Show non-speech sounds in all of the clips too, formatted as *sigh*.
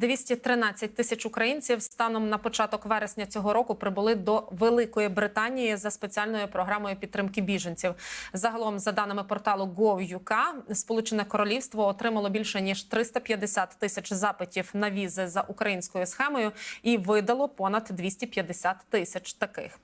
213 тисяч українців станом на початок вересня цього року прибули до Великої Британії за спеціальною програмою підтримки біженців. Загалом, за даними порталу Gov.uk, Сполучене Королівство отримало більше ніж 350 тисяч запитів на візи за українською схемою і видало понад 250 тисяч таких.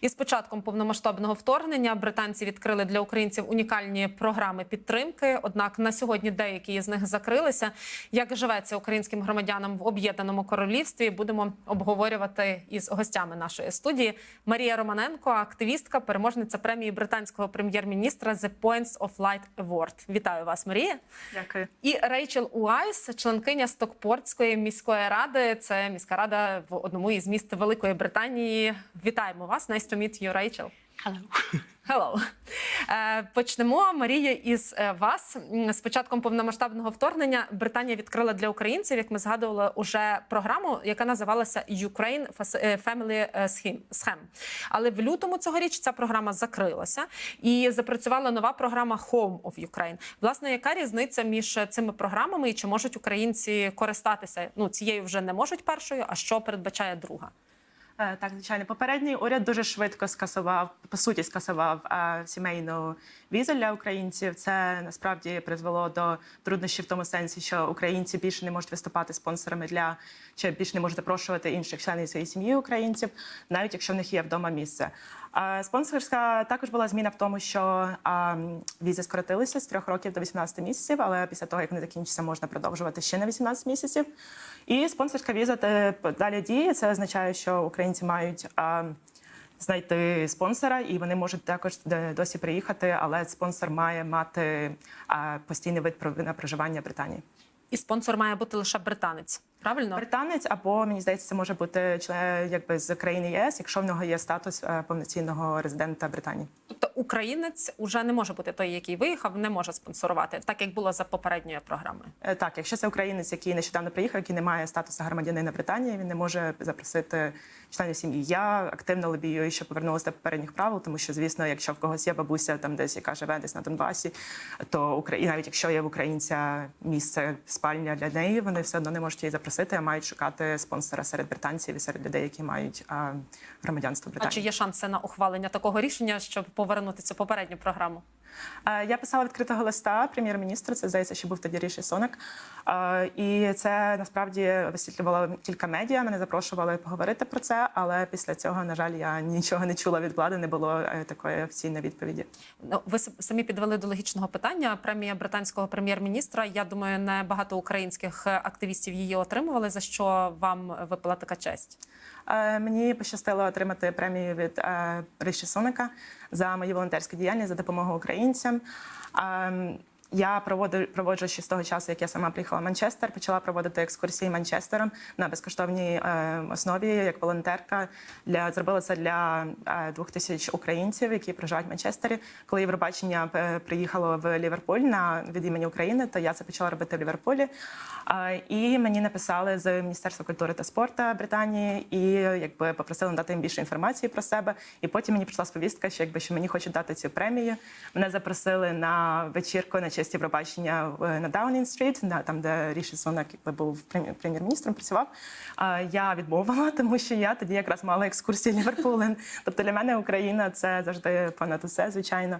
І з початком повномасштабного вторгнення британці відкрили для українців унікальні програми підтримки. Однак на сьогодні деякі з них закрилися. Як живеться українським громадянам в об'єднаному королівстві? Будемо обговорювати із гостями нашої студії. Марія Романенко, активістка, переможниця премії британського прем'єр-міністра The Points of Light Award. Вітаю вас, Марія. Дякую. І Рейчел Уайс, членкиня Стокпортської міської ради. Це міська рада в одному із міст Великої Британії. Вітаємо вас. Nice to meet you, Рейчел. Hello. Hello. Е, Почнемо, Марія, із е, вас. З початком повномасштабного вторгнення Британія відкрила для українців, як ми згадували, уже програму, яка називалася Ukraine е, Family. Scheme. Але в лютому цьогоріч ця програма закрилася і запрацювала нова програма Home of Ukraine. Власне, яка різниця між цими програмами і чи можуть українці користатися? Ну цією вже не можуть першою, а що передбачає друга? Е, Так, звичайно, попередній уряд дуже швидко скасував, по суті, скасував е, сімейну візу для українців. Це насправді призвело до труднощів в тому сенсі, що українці більше не можуть виступати спонсорами для чи більше не можуть запрошувати інших членів своєї сім'ї українців, навіть якщо в них є вдома місце. Е, Спонсорська також була зміна в тому, що е, візи скоротилися з трьох років до 18 місяців, але після того, як вони закінчаться, можна продовжувати ще на 18 місяців. І спонсорська віза те, далі діє. Це означає, що українці мають знайти спонсора, і вони можуть також досі приїхати, але спонсор має мати постійний вид на проживання Британії. І спонсор має бути лише британець. Правильно? Британець або мені здається, це може бути член якби з країни ЄС, якщо в нього є статус е, повноцінного резидента Британії. Тобто українець уже не може бути той, який виїхав, не може спонсорувати, так як було за попередньою програмою. Е, Так, якщо це українець, який нещодавно приїхав, який не має статусу громадянина Британії, він не може запросити членів сім'ї. Я активно лобіюю, що повернулася до попередніх правил, тому що, звісно, якщо в когось є бабуся там десь, яка живе десь на Донбасі, то Украї... навіть якщо є в українця місце спальня для неї, вони все одно не можуть її запросити, а мають шукати спонсора серед британців і серед людей, які мають громадянство А чи є шанси на ухвалення такого рішення, щоб повернути цю попередню програму? Е, Я писала відкритого листа прем'єр-міністру. Це здається, що був тоді Ріші Сонак. Е, І це насправді висвітлювало кілька медіа. Мене запрошували поговорити про це, але після цього, на жаль, я нічого не чула від влади, не було е, такої офіційної відповіді. Ну, ви самі підвели до логічного питання. Премія британського прем'єр-міністра. Я думаю, не багато українських активістів її отримували. За що вам випала така честь? Мені пощастило отримати премію від Риші Соника за мою волонтерську діяльність за допомогу українцям. Я проводжу, проводжу ще з того часу, як я сама приїхала в Манчестер, почала проводити екскурсії Манчестером на безкоштовній е, основі як волонтерка. Для зробила це для е, двох тисяч українців, які проживають в Манчестері. Коли Євробачення е, приїхало в Ліверпуль на від імені України, то я це почала робити в Ліверпулі. Е, І мені написали з Міністерства культури та спорту Британії і якби попросили надати їм більше інформації про себе. І потім мені прийшла сповістка, що якби що мені хочуть дати цю премію. Мене запросили на вечірку на честь Євробачення на Даунінг стріт, на там, де Ріші Сунак був прем'єр- прем'єр-міністром, працював. Я відмовила, *laughs* тому що я тоді якраз мала екскурсію Ліверпулем. *laughs* Тобто для мене Україна це завжди понад усе, звичайно.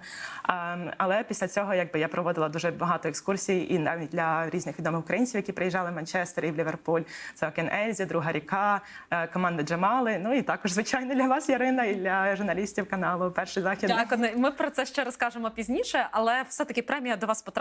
Але після цього якби я проводила дуже багато екскурсій, і навіть для різних відомих українців, які приїжджали в Манчестер і в Ліверпуль. Це Окен Ельзі, друга ріка, е, команда Джамали. Ну і також, звичайно, для вас, Ярина, і для журналістів каналу Перший захід. Ми про це ще розкажемо пізніше, але все-таки премія до вас потрапила.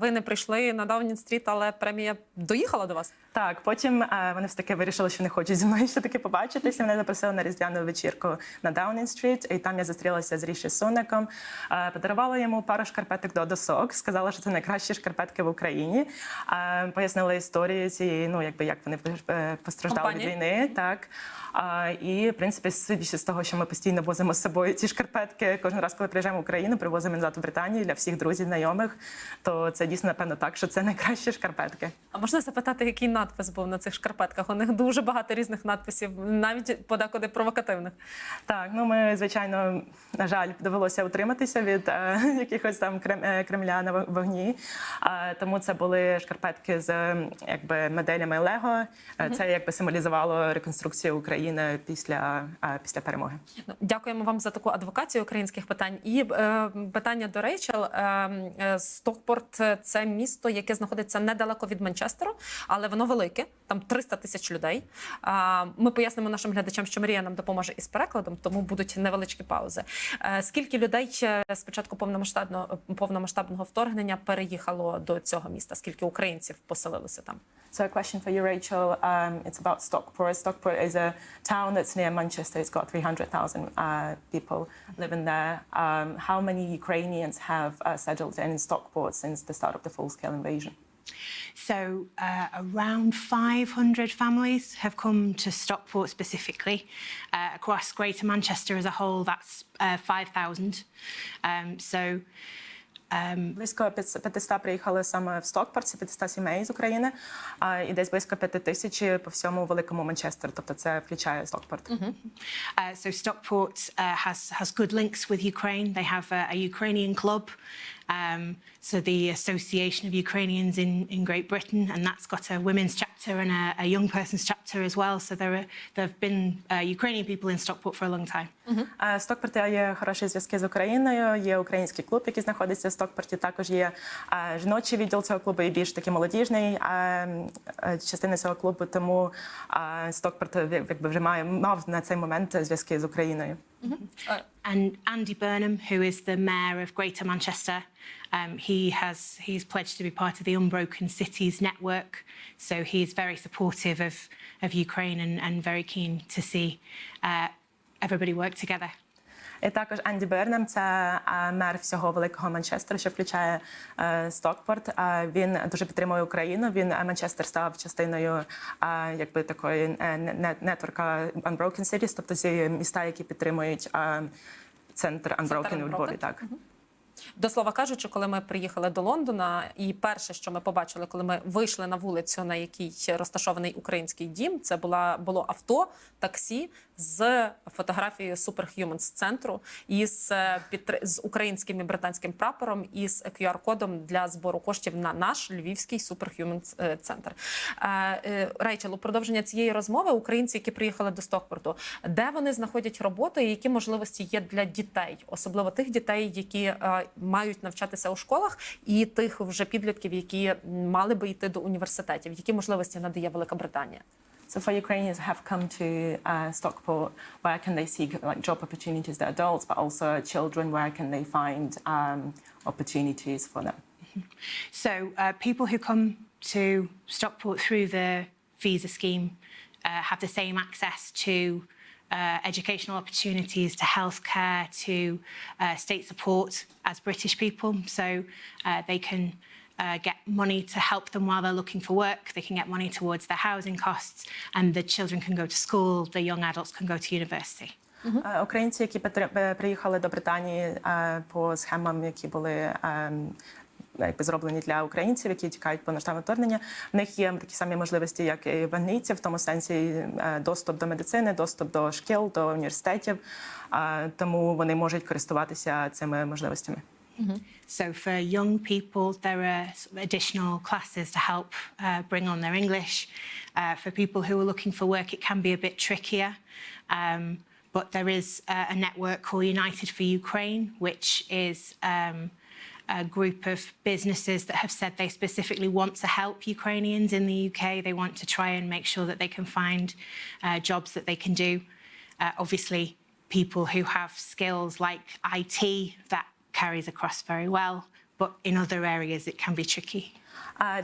Ви не прийшли на Даунінг стріт, але премія доїхала до вас. Так, потім е, вони все таки вирішили, що не хочуть зі мною *laughs* ще таки побачитися. Мене запросили на різдвяну вечірку на Даунінг стріт, і там я зустрілася з Ріші Сунаком. Е, подарувала йому пару шкарпеток до досок. Сказала, що це найкращі шкарпетки в Україні. Е, пояснила історію цієї, ну якби як вони е, постраждали від війни. Так. А, і, в принципі, судячи з того, що ми постійно возимо з собою ці шкарпетки, кожен раз, коли приїжджаємо в Україну, привозимо назад в Британію для всіх друзів, знайомих. То це дійсно напевно так, що це найкращі шкарпетки. А можна запитати, який надпис був на цих шкарпетках? У них дуже багато різних надписів, навіть подекуди провокативних. Так, ну ми звичайно, на жаль, довелося утриматися від е, *laughs* якихось там крем, е, Кремля на вогні. Е, тому це були шкарпетки з якби моделями Лего. Е, Це якби символізувало реконструкцію України після, е, після перемоги. Ну, Дякуємо вам за таку адвокацію українських питань. І е, питання до Рейчел. Е, е, Стокпорт – це місто, яке знаходиться недалеко від Манчестеру, але воно велике. Там 300 тисяч людей. Ми пояснимо нашим глядачам, що Марія нам допоможе із перекладом, тому будуть невеличкі паузи. Е, скільки людей е, з початку повномасштабного повномасштабного вторгнення переїхало до цього міста? Скільки українців поселилося там? So a question for you, Rachel. Um, it's about Stockport. Stockport is a town that's near Manchester. It's got 300,000 uh, people living there. Um, how many Ukrainians have uh, settled in Stockport since the start of the full-scale invasion? So, uh, around 500 families have come to Stockport specifically. Uh, across Greater Manchester as a whole, that's uh, 5,000. Um, so, Близько 500 приїхали саме в Стокпорт, це 500 сімей з України, а, і десь близько 5 тисяч по всьому великому Манчестеру. Тобто це включає Стокпорт. uh, so Stockport uh, has has good links with Ukraine. They have a, a Ukrainian club, um, so the Association of Ukrainians in, in Great Britain, and that's got a women's chapter and a, a young person's chapter as well. So there are there have been uh, Ukrainian people in Stockport for a long time. В є хороші зв'язки з Україною. Є український клуб, який знаходиться в Стокпорті. Також є е, жіночий відділ цього клубу і більш такий молодіжний е, частина цього клубу. Тому Стокпорт якби вже має мав на цей момент зв'язки з Україною. And Andy Burnham, who is the mayor of Greater Manchester, um, he has he's pledged to be part of the Unbroken Cities network. So he's very supportive of of Ukraine and, and very keen to see uh, everybody work together. І також Анді Бернем, це е, мер всього великого Манчестера, що включає е, Стокпорт. Е, Він дуже підтримує Україну. Він е, Манчестер став частиною е, якби такої е, не- не- нетворка Unbroken Cities, тобто ці міста, які підтримують е, центр Unbroken у Львові. Так. До слова кажучи, коли ми приїхали до Лондона, і перше, що ми побачили, коли ми вийшли на вулицю, на якій розташований український дім, це була було авто, таксі з фотографією Superhumans центру із е, підтр- з українським і британським прапором і з QR-кодом для збору коштів на наш львівський Superhumans е, центр. Е, Рейчел, у продовження цієї розмови українці, які приїхали до Стокпорту, де вони знаходять роботу і які можливості є для дітей, особливо тих дітей, які мають навчатися у школах, і тих вже підлітків, які мали би йти до університетів. Які можливості надає Велика Британія? So for Ukrainians who have come to uh, Stockport, where can they seek like job opportunities? The adults, but also children. Where can they find um, opportunities for them? So uh, people who come to Stockport through the visa scheme uh, have the same access to uh, educational opportunities, to healthcare, to uh, state support as British people. So uh, they can uh, get money to help them while they're looking for work. They can get money towards their housing costs, and the children can go to school. The young adults can go to university. Е, Українці, які петри- е, приїхали до Британії е, по схемам, які були е, якби зроблені для українців, які тікають по повномасштабне вторгнення, в них є такі самі можливості, як і в англійців, в тому сенсі е, доступ до медицини, доступ до шкіл, до університетів. Е, Тому вони можуть користуватися цими можливостями. So for young people, there are additional classes to help uh, bring on their English. Uh, for people who are looking for work, it can be a bit trickier. Um, but there is uh, a network called United for Ukraine, which is um, a group of businesses that have said they specifically want to help Ukrainians in the UK. They want to try and make sure that they can find uh, jobs that they can do. Uh, obviously, people who have skills like IT that carries across very well, but in other areas it can be tricky.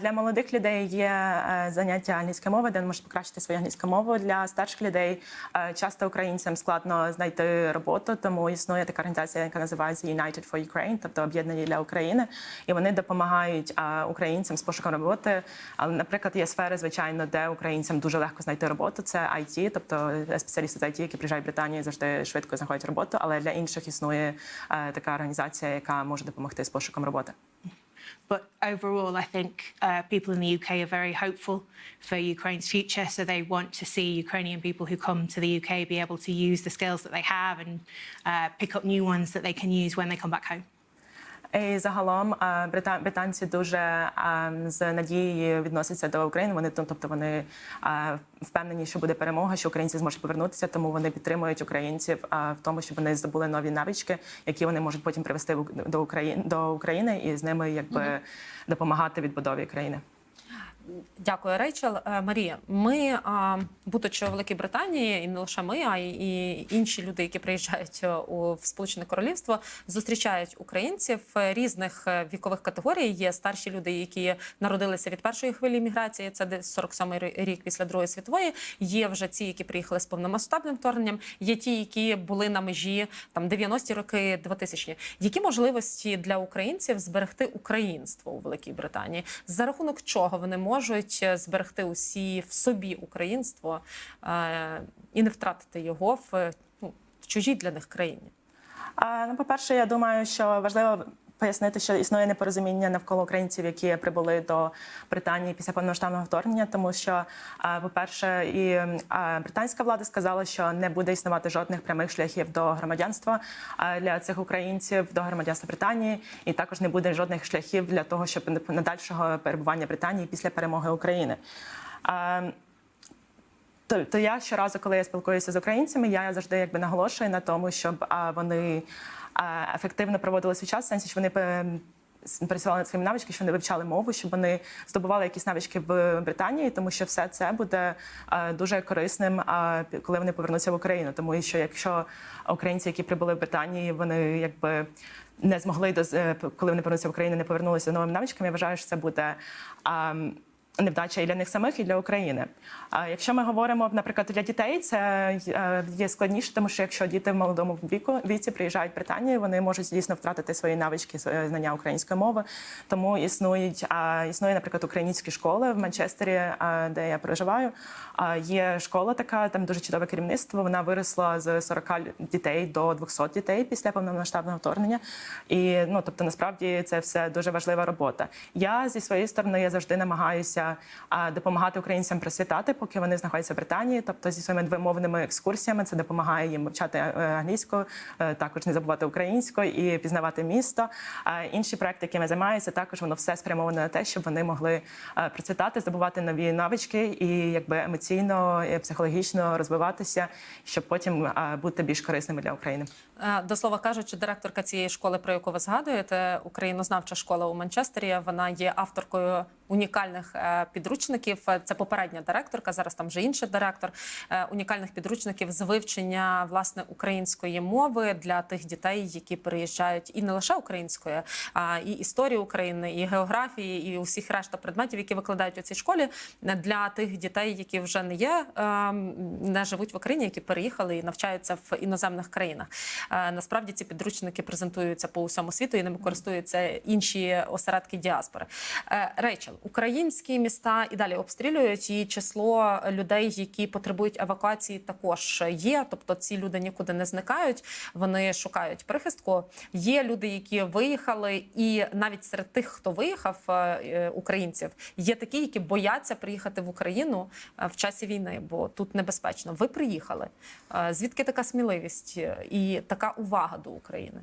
Для молодих людей є е, заняття англійської мови, де вони можуть покращити свою англійську мову. Для старших людей е, часто українцям складно знайти роботу, тому існує така організація, яка називається United for Ukraine, тобто об'єднані для України, і вони допомагають е, українцям з пошуком роботи. Але, наприклад, є сфери, звичайно, де українцям дуже легко знайти роботу. Це IT, тобто спеціалісти з IT, які приїжджають в Британію, завжди швидко знаходять роботу. Але для інших існує така організація, яка може допомогти з пошуком роботи. But overall, I think uh, people in the UK are very hopeful for Ukraine's future. So they want to see Ukrainian people who come to the UK be able to use the skills that they have and uh, pick up new ones that they can use when they come back home. І загалом брита- британці дуже з надією відносяться до України. Вони ну, тобто вони впевнені, що буде перемога, що українці зможуть повернутися, тому вони підтримують українців в тому, щоб вони здобули нові навички, які вони можуть потім привести до України до України і з ними якби допомагати відбудові країни. Дякую, Рейчел. Е, Марія, ми, будучи у Великій Британії, і не лише ми, а й інші люди, які приїжджають е, у Сполучене Королівство, зустрічають українців е, різних вікових категорій. Є старші люди, які народилися від першої хвилі міграції, це десь 47-й рік після Другої світової. Є вже ці, які приїхали з повномасштабним вторгненням. Є ті, які були на межі там 90-ті роки, 2000-ні. Які можливості для українців зберегти українство у Великій Британії? За рахунок чого вони можуть е, зберегти усі в собі українство е, і не втратити його в, ну, в чужій для них країні? Ну, по-перше, я думаю, що важливо пояснити, що існує непорозуміння навколо українців, які прибули до Британії після повномасштабного вторгнення, тому що, по-перше, і британська влада сказала, що не буде існувати жодних прямих шляхів до громадянства для цих українців до громадянства Британії, і також не буде жодних шляхів для того, щоб надальшого перебування Британії після перемоги України. То, то я щоразу, коли я спілкуюся з українцями, я завжди якби наголошую на тому, щоб а, вони ефективно проводили свій час, в сенсі, що вони е, працювали над своїми навичками, що вони вивчали мову, щоб вони здобували якісь навички в Британії, тому що все це буде дуже корисним, коли вони повернуться в Україну. Тому що якщо українці, які прибули в Британії, вони якби не змогли е, коли вони повернуться в Україну, не повернулися з новими навичками. Я вважаю, що це буде. Невдача і для них самих, і для України. А якщо ми говоримо, наприклад, для дітей, це е, є складніше, тому що якщо діти в молодому віку віці приїжджають в Британію, вони можуть дійсно втратити свої навички е, знання української мови. Тому існують а, існує, наприклад, українські школи в Манчестері, де я проживаю. Є школа така, там дуже чудове керівництво. Вона виросла з 40 дітей до 200 дітей після повномасштабного вторгнення. І ну тобто, насправді це все дуже важлива робота. Я зі своєї сторони я завжди намагаюся допомагати українцям просвітати, поки вони знаходяться в Британії. Тобто зі своїми двомовними екскурсіями це допомагає їм вивчати е, англійську, е, також не забувати українську і пізнавати місто. А інші проекти, якими займаюся, також воно все спрямоване на те, щоб вони могли е, процвітати, здобувати нові навички і якби емоційно і психологічно розвиватися, щоб потім бути більш корисними для України. Е, До слова кажучи, директорка цієї школи, про яку ви згадуєте, українознавча школа у Манчестері. Вона є авторкою унікальних е, підручників. Це попередня директорка. Зараз там вже інший директор е, унікальних підручників з вивчення власне української мови для тих дітей, які переїжджають, і не лише української, а і історії України, і географії, і усіх решта предметів, які викладають у цій школі для тих дітей, які вже не є е, не живуть в Україні, які переїхали і навчаються в іноземних країнах. Насправді ці підручники презентуються по усьому світу і ними користуються інші осередки діаспори. Е, Рейчел, українські міста і далі обстрілюють, і число людей, які потребують евакуації, також є. Тобто ці люди нікуди не зникають, вони шукають прихистку. Є люди, які виїхали, і навіть серед тих, хто виїхав, е, українців, є такі, які бояться приїхати в Україну е, в часі війни, бо тут небезпечно. Ви приїхали. Звідки така сміливість і така увага до України?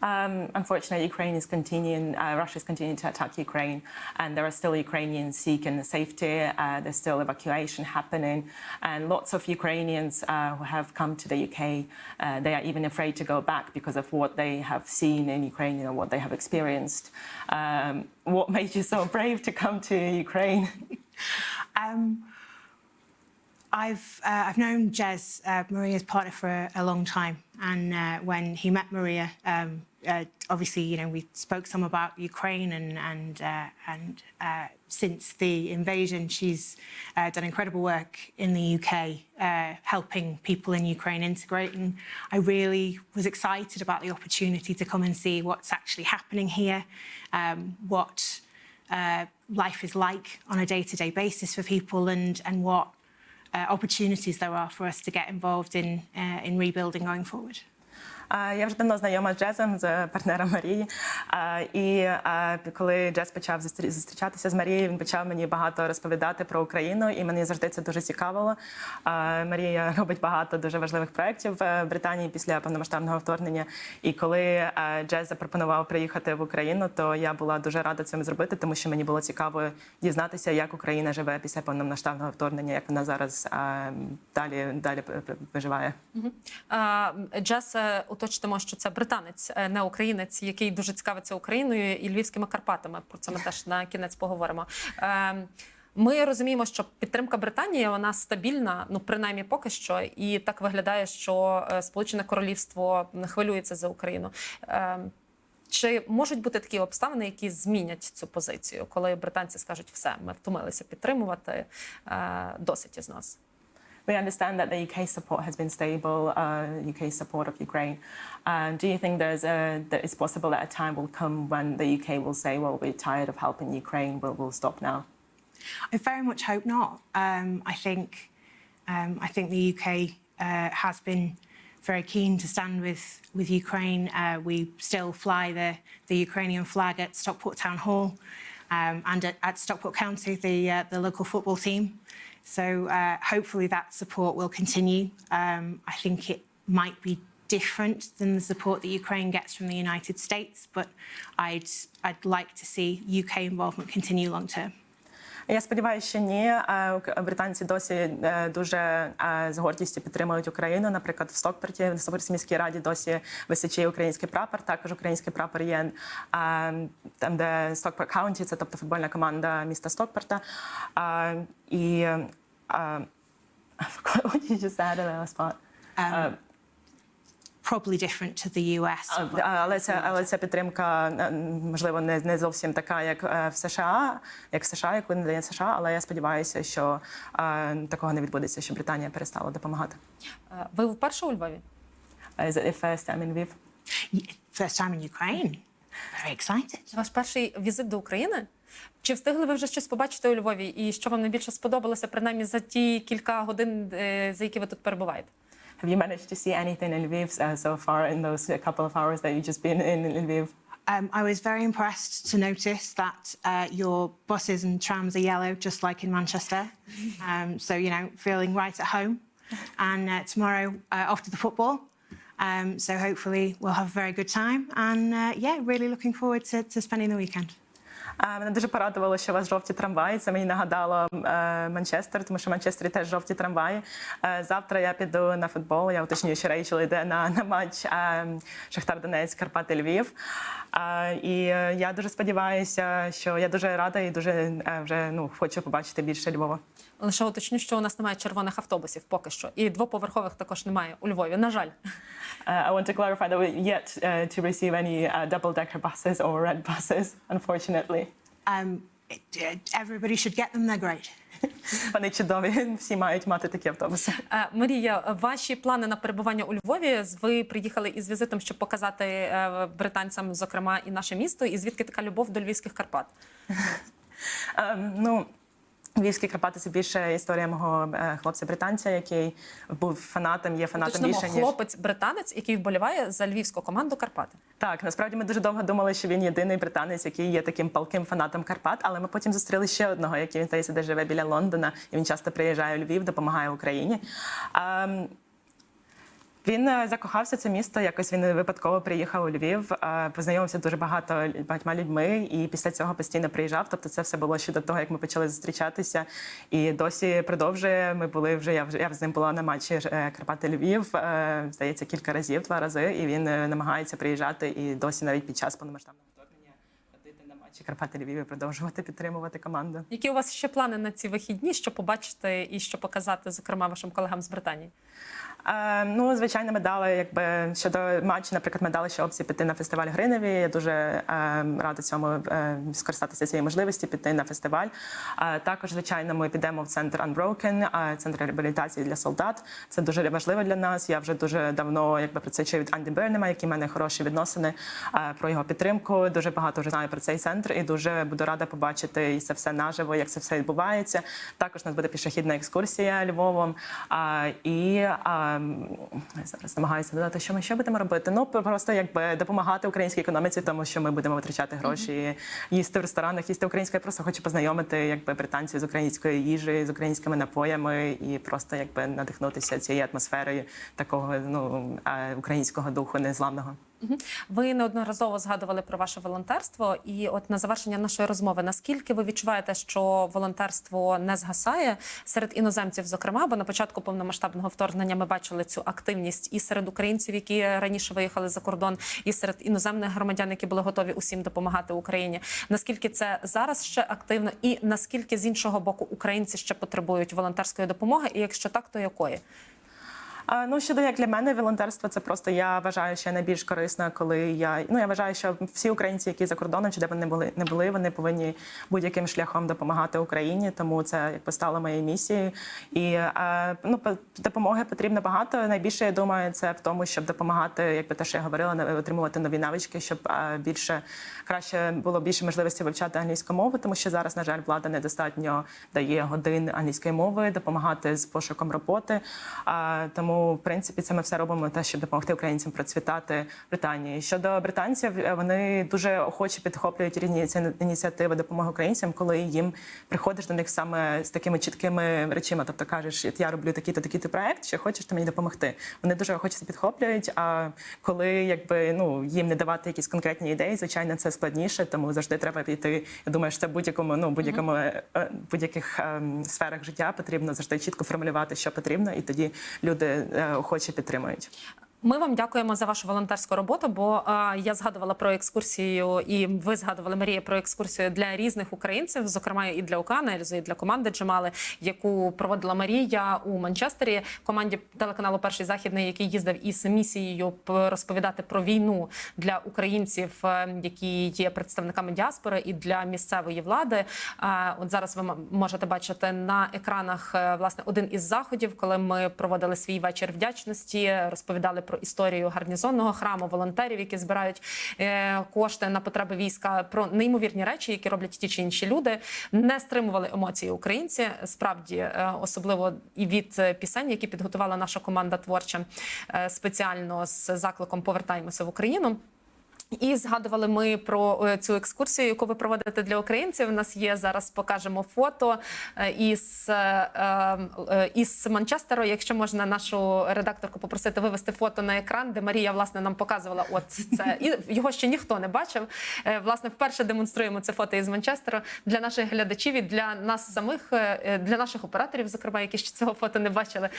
Um, unfortunately, Ukraine is continuing, uh, Russia is continuing to attack Ukraine, and there are still Ukrainians seeking safety. Uh, there's still evacuation happening, and lots of Ukrainians uh, who have come to the UK, uh, they are even afraid to go back because of what they have seen in Ukraine and what they have experienced. Um, what made *laughs* you so brave to come to Ukraine? Um, I've uh, I've known Jez, uh, Maria's partner, for a, a long time, and uh, when he met Maria, um, uh, obviously, you know, we spoke some about Ukraine, and and uh, and uh, since the invasion, she's uh, done incredible work in the UK, uh, helping people in Ukraine integrate, and I really was excited about the opportunity to come and see what's actually happening here, um, what uh, life is like on a day-to-day basis for people, and and what opportunities there are for us to get involved in uh, in rebuilding going forward. Я вже давно знайома з джезом, з партнером Марії. І коли джез почав зустрічатися з Марією, він почав мені багато розповідати про Україну, і мені завжди це дуже цікавило. Марія робить багато дуже важливих проєктів в Британії після повномасштабного вторгнення. І коли е, джез запропонував приїхати в Україну, то я була дуже рада цим зробити, тому що мені було цікаво дізнатися, як Україна живе після повномасштабного вторгнення, як вона зараз е, далі далі п- виживає. Е, Джес, е, уточнимо, що це британець, е, не українець, який дуже цікавиться Україною і Львівськими Карпатами. Про це ми теж на кінець поговоримо. Е, Ми розуміємо, що підтримка Британії вона стабільна, ну принаймні поки що, і так виглядає, що е, Сполучене Королівство хвилюється за Україну. Е, Чи можуть бути такі обставини, які змінять цю позицію, коли британці скажуть, все, ми втомилися підтримувати е, досить із нас? We understand that the UK support has been stable, uh, UK support of Ukraine. Um, do you think there's a, that it's possible that a time will come when the UK will say, well, we're tired of helping Ukraine, we'll, we'll stop now? I very much hope not. Um, I think um, I think the UK uh, has been very keen to stand with with Ukraine. Uh, we still fly the the Ukrainian flag at Stockport Town Hall um, and at, at Stockport County, the uh, the local football team. So uh, hopefully that support will continue. Um, I think it might be different than the support that Ukraine gets from the United States, but I'd I'd like to see UK involvement continue long term. Я сподіваюся, що ні. Британці досі е, дуже е, з гордістю підтримують Україну. Наприклад, в Стокпорті, в Стокпортській міській раді досі височіє український прапор. Також український прапор є е, там, де Стокпорт Каунті, це тобто футбольна команда міста Стокпорта. І е, what did you just say in the last part? Um, probably different to the US. Але ця, але ця підтримка можливо не, не зовсім така, як е, в США, як в США, яку надає США. Але я сподіваюся, що е, такого не відбудеться, що Британія перестала допомагати. Е, Ви вперше у Львові? Is it the first time in Lviv? First time in Ukraine. Very excited. Це ваш перший візит до України? Чи встигли ви вже щось побачити у Львові? І що вам найбільше сподобалося, принаймні за ті кілька годин, за які ви тут перебуваєте? Have you managed to see anything in Lviv uh, so far in those uh, couple of hours that you've just been in, in Lviv? Um, I was very impressed to notice that uh, your buses and trams are yellow, just like in Manchester. *laughs* Um, so, you know, feeling right at home. And uh, tomorrow, uh, off to the football. Um, so, hopefully, we'll have a very good time. And uh, yeah, really looking forward to, to spending the weekend. Мене дуже порадувало, що у вас жовті трамваї. Це мені нагадало е, Манчестер, тому що в Манчестері теж жовті трамваї. Е, завтра я піду на футбол. Я уточнюю, що Рейчел йде на, на матч е, Шахтар Донець, Карпати Львів. І я дуже сподіваюся, що я дуже рада і дуже вже ну хочу побачити більше Львова. Лише уточню, що у нас немає червоних автобусів поки що, і двоповерхових також немає у Львові. На жаль. *laughs* Uh, I want to clarify that we're yet uh, to receive any uh, double-decker buses or red buses, unfortunately. Um, uh, everybody should get them, they're great. *laughs* Вони чудові, всі мають мати такі автобуси. *laughs* Е, Марія, ваші плани на перебування у Львові? Ви приїхали із візитом, щоб показати е, британцям, зокрема, і наше місто, і звідки така любов до львівських Карпат? Е, ну, Львівські Карпати це більше історія мого е, хлопця-британця, який був фанатом, є фанатом Уточнимо, більше ніж хлопець-британець, який вболіває за львівську команду Карпати. так. Насправді ми дуже довго думали, що він єдиний британець, який є таким палким фанатом Карпат. Але ми потім зустріли ще одного, який він здається, де живе біля Лондона, і він часто приїжджає у Львів, допомагає Україні. Він е, закохався це місто. Якось він випадково приїхав у Львів, е, познайомився дуже багато багатьма людьми, і після цього постійно приїжджав. Тобто, це все було ще до того, як ми почали зустрічатися. І досі продовжує. Ми були вже. Я вже я з ним була на матчі е, Карпати Львів. Здається, кілька разів, два рази. І він намагається приїжджати і досі навіть під час повномасштабного вторгнення ходити на матчі Карпати Львів і продовжувати підтримувати команду. Які у вас ще плани на ці вихідні, що побачити і що показати, зокрема, вашим колегам з Британії? Е, ну, звичайно, ми дали, якби щодо матчу, наприклад, ми дали ще опцію піти на фестиваль Гриневі. Я дуже е, рада цьому е, скористатися цією можливості піти на фестиваль. Е, також, звичайно, ми підемо в центр Unbroken, е, центр реабілітації для солдат. Це дуже важливо для нас. Я вже дуже давно якби про це чую від Анді Бернема, які в мене хороші відносини е, про його підтримку. Дуже багато вже знаю про цей центр і дуже буду рада побачити і це все наживо, як це все відбувається. Також у нас буде пішохідна екскурсія Львовом. А, і я зараз намагаюся додати, що ми ще будемо робити. Ну просто якби допомагати українській економіці, тому що ми будемо витрачати гроші, їсти в ресторанах, їсти українське. Я просто хочу познайомити якби британців з українською їжею, з українськими напоями і просто якби надихнутися цією атмосферою такого ну е, українського духу незламного. Ви неодноразово згадували про ваше волонтерство, і от на завершення нашої розмови, наскільки ви відчуваєте, що волонтерство не згасає серед іноземців, зокрема, бо на початку повномасштабного вторгнення ми бачили цю активність і серед українців, які раніше виїхали за кордон, і серед іноземних громадян, які були готові усім допомагати Україні. Наскільки це зараз ще активно, і наскільки з іншого боку українці ще потребують волонтерської допомоги, і якщо так, то якої? Ну щодо як для мене волонтерство, це просто я вважаю, що найбільш корисно, коли я ну я вважаю, що всі українці, які за кордоном, чи де вони були не були, вони повинні будь-яким шляхом допомагати Україні. Тому це якби стало моєю місією. І ну допомоги потрібно багато. Найбільше я думаю, це в тому, щоб допомагати, якби те, що я говорила, отримувати нові навички, щоб більше краще було більше можливості вивчати англійську мову, тому що зараз, на жаль, влада недостатньо дає годин англійської мови, допомагати з пошуком роботи. А, тому, в принципі, це ми все робимо те, щоб допомогти українцям процвітати Британії. Щодо британців, е, вони дуже охоче підхоплюють різні ці ініціативи допомоги українцям, коли їм приходиш до них саме з такими чіткими речами. Тобто кажеш, я роблю такий-то такий-то проект, чи хочеш ти мені допомогти? Вони дуже охоче це підхоплюють. А коли якби ну їм не давати якісь конкретні ідеї, звичайно, це складніше, тому завжди треба піти. Я думаю, що це будь-якому, ну будь-якому е, е, будь-яких ем, сферах життя потрібно завжди чітко формулювати, що потрібно, і тоді люди е, охоче підтримують. Ми вам дякуємо за вашу волонтерську роботу. Бо е, я згадувала про екскурсію, і ви згадували Марія про екскурсію для різних українців, зокрема і для Окана, і для команди Джемали, яку проводила Марія у Манчестері, команді телеканалу Перший західний, який їздив із місією розповідати про війну для українців, е, які є представниками діаспори, і для місцевої влади. Е, От зараз ви можете бачити на екранах е, власне один із заходів, коли ми проводили свій вечір вдячності, розповідали про історію гарнізонного храму, волонтерів, які збирають е, кошти на потреби війська, про неймовірні речі, які роблять ті чи інші люди. Не стримували емоції українці. Справді, е, особливо і від е, пісень, які підготувала наша команда творча спеціально з закликом Повертаємося в Україну. І згадували ми про е, цю екскурсію, яку ви проводите для українців. У нас є зараз. Покажемо фото е, із, е, із Манчестеру. Якщо можна нашу редакторку попросити вивести фото на екран, де Марія власне нам показувала. От це і його ще ніхто не бачив. Власне, вперше демонструємо це фото із Манчестеру для наших глядачів і для нас самих, для наших операторів, зокрема, які ще цього фото не бачили.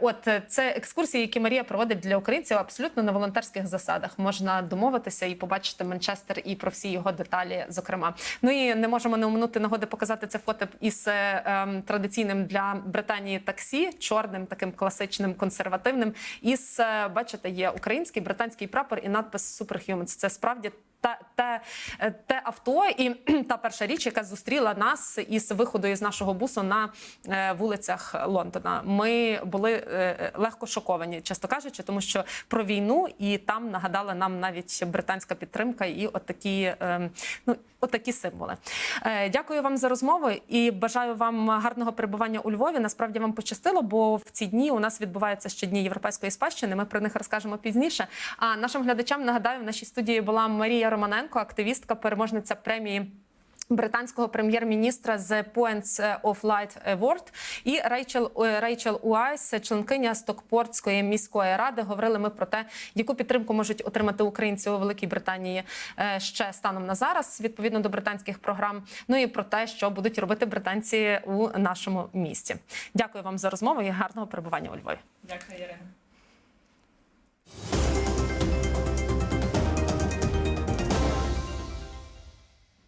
От це екскурсії, які Марія проводить для українців абсолютно на волонтерських засадах. Можна домовитися і побачити Манчестер і про всі його деталі, зокрема. Ну і не можемо не оминути нагоди показати це фото із е, ем, традиційним для Британії таксі, чорним, таким класичним консервативним. Із е, бачите, є український британський прапор і надпис Superhumans. Це справді. Та те, е, те авто і та перша річ, яка зустріла нас із виходу із нашого бусу на е, вулицях Лондона. Ми були е, легко шоковані, чесно кажучи, тому що про війну і там нагадала нам навіть британська підтримка і отакі, ну отакі символи. Дякую вам за розмову і бажаю вам гарного перебування у Львові. Насправді вам пощастило, бо в ці дні у нас відбуваються ще дні європейської спадщини. Ми про них розкажемо пізніше. А нашим глядачам нагадаю, в нашій студії була Марія Романенко, активістка, переможниця премії. Британського прем'єр-міністра з Points of Light Award і Рейчел е, Рейчел Уайс, членкиня Стокпортської міської ради. Говорили ми про те, яку підтримку можуть отримати українці у Великій Британії е, ще станом на зараз, відповідно до британських програм. Ну і про те, що будуть робити британці у нашому місті. Дякую вам за розмову і гарного перебування у Львові. Дякую, Ірина.